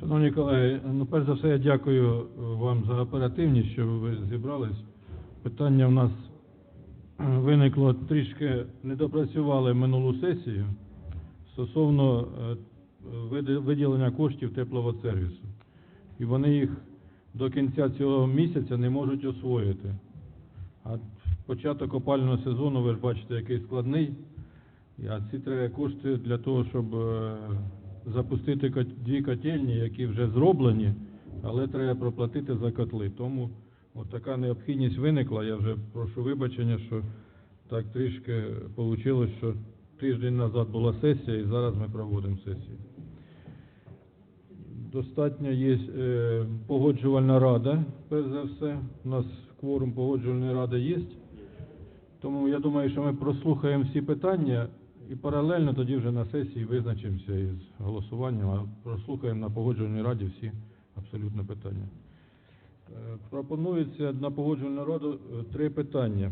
Шановні колеги, ну перш за все я дякую е, вам за оперативність, що ви зібрались. Питання в нас е, виникло трішки недопрацювали минулу сесію стосовно е, виділення коштів тепловодсервісу. І вони їх до кінця цього місяця не можуть освоїти. А початок опалювального сезону, ви ж бачите, який складний. А ці треба кошти для того, щоб запустити дві котельні, які вже зроблені, але треба проплатити за котли. Тому така необхідність виникла. Я вже прошу вибачення, що так трішки вийшло, що тиждень назад була сесія і зараз ми проводимо сесію. Достатньо є е, погоджувальна рада, перш за все. У нас кворум погоджувальної ради є. Тому я думаю, що ми прослухаємо всі питання і паралельно тоді вже на сесії визначимося із голосуванням, а прослухаємо на погоджувальній раді всі абсолютно питання. Е, Пропонується на погоджувальну раду е, три питання.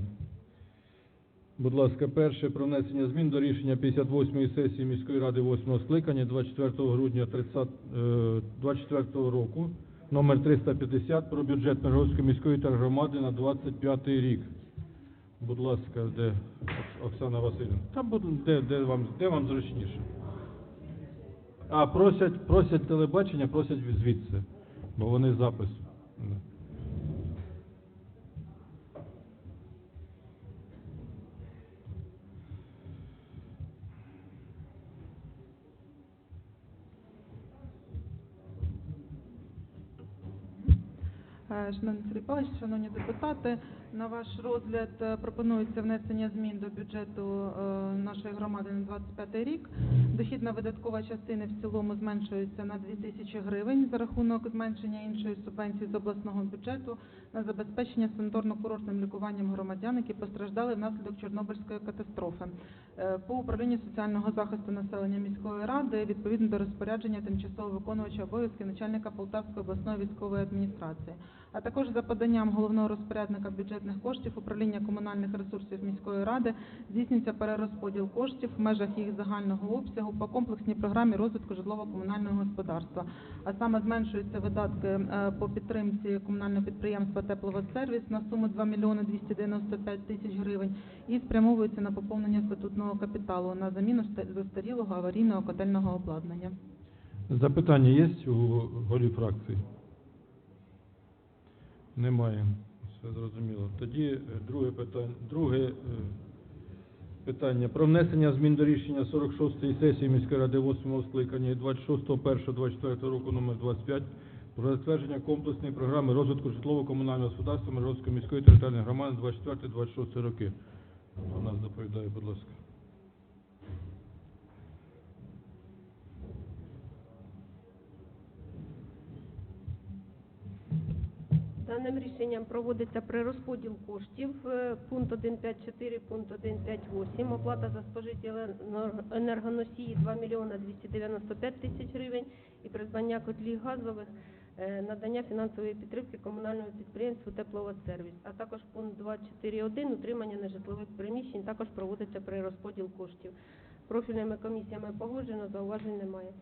Будь ласка, перше про внесення змін до рішення 58-ї сесії міської ради 8-го скликання 24 грудня 30, е, 24 року, номер 350 про бюджет Миргородської міської тергромади на 25 рік. Будь ласка, де Оксана Васильівна? Та будь- де, де, вам, де вам зручніше? А, просять, просять телебачення, просять звідси, бо вони запис. Е, Шановний Сергій Павлович, шановні депутати, на ваш розгляд е, пропонується внесення змін до бюджету е, нашої громади на 25 рік. Дохідна видаткова частина в цілому зменшується на 2 тисячі гривень за рахунок зменшення іншої субвенції з обласного бюджету на забезпечення санаторно-курортним лікуванням громадян, які постраждали внаслідок Чорнобильської катастрофи. Е, По управлінню соціального захисту населення міської ради відповідно до розпорядження тимчасово виконувача обов'язки начальника Полтавської обласної військової адміністрації, а також за поданням головного розпорядника бюджетних коштів управління комунальних ресурсів міської ради здійснюється перерозподіл коштів в межах їх загального обсягу по комплексній програмі розвитку житлово-комунального господарства. А саме зменшуються видатки е, по підтримці комунального підприємства Тепловодсервіс на суму 2 мільйони 295 тисяч гривень і спрямовуються на поповнення статутного капіталу на заміну застарілого аварійного котельного обладнання. Запитання є у голі фракції? Немає. Все зрозуміло. Тоді е, друге питання. Друге е, питання. Про внесення змін до рішення 46-ї сесії міської ради 8-го скликання і 26.01.24 року номер 25 про затвердження комплексної програми розвитку житлово-комунального господарства Миргородської міської територіальної громади 24-26 роки. Вона нас доповідає, будь ласка. Даним рішенням проводиться перерозподіл коштів. Е, Пункт 1.5.4, пункт 1.5.8. Оплата за спожиті енергоносії 2 мільйона 295 тисяч гривень і придбання котлів газових, е, надання фінансової підтримки комунальному підприємству «Тепловодсервіс», а також пункт 2.4.1 утримання нежитлових приміщень. Також проводиться перерозподіл коштів. Профільними комісіями погоджено, зауважень немає.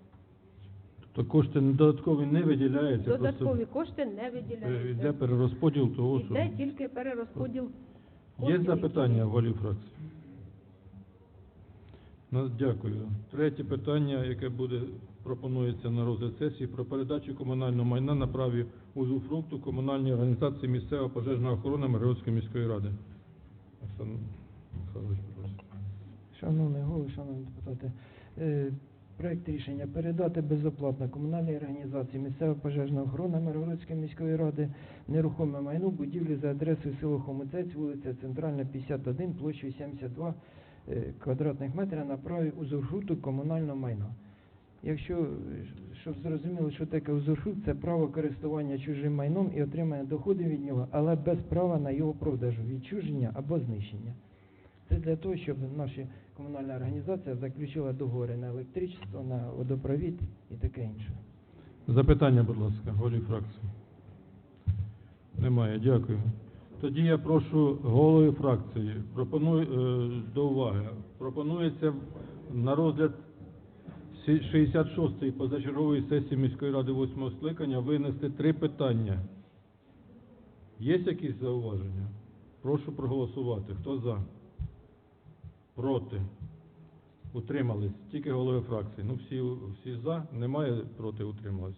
То кошти додаткові не виділяються. Додаткові кошти не виділяються. Йде перерозподіл того, що Йде тільки перерозподіл є коштів, запитання в голів фракції. Ну, дякую. Третє питання, яке буде пропонується на розгляд сесії, про передачу комунального майна на праві узуфрукту комунальній організації місцева пожежна охорона Миргородської міської ради. Оксан Михайлович, будь ласка. Шановний голово, шановні депутати, е, проект рішення передати безоплатно комунальній організації місцева пожежна охорона Миргородської міської ради нерухоме майно будівлі за адресою село Хомутець, вулиця Центральна, 51, площею 72 е, квадратних метрів на праві узурфруту комунального майна. Якщо, щоб зрозуміло, що таке узурфрут, це право користування чужим майном і отримання доходів від нього, але без права на його продажу, відчуження або знищення. Це для того, щоб наша комунальна організація заключила договори на електричество, на водопровід і таке інше. Запитання, будь ласка, голів фракції. Немає, дякую. Тоді я прошу голови фракції пропоную е, до уваги. Пропонується на розгляд 66-ї позачергової сесії міської ради 8 скликання винести три питання. Є якісь зауваження? Прошу проголосувати. Хто за? Проти? Утримались? Тільки голови фракції. Ну, всі, всі за, немає проти, утримались.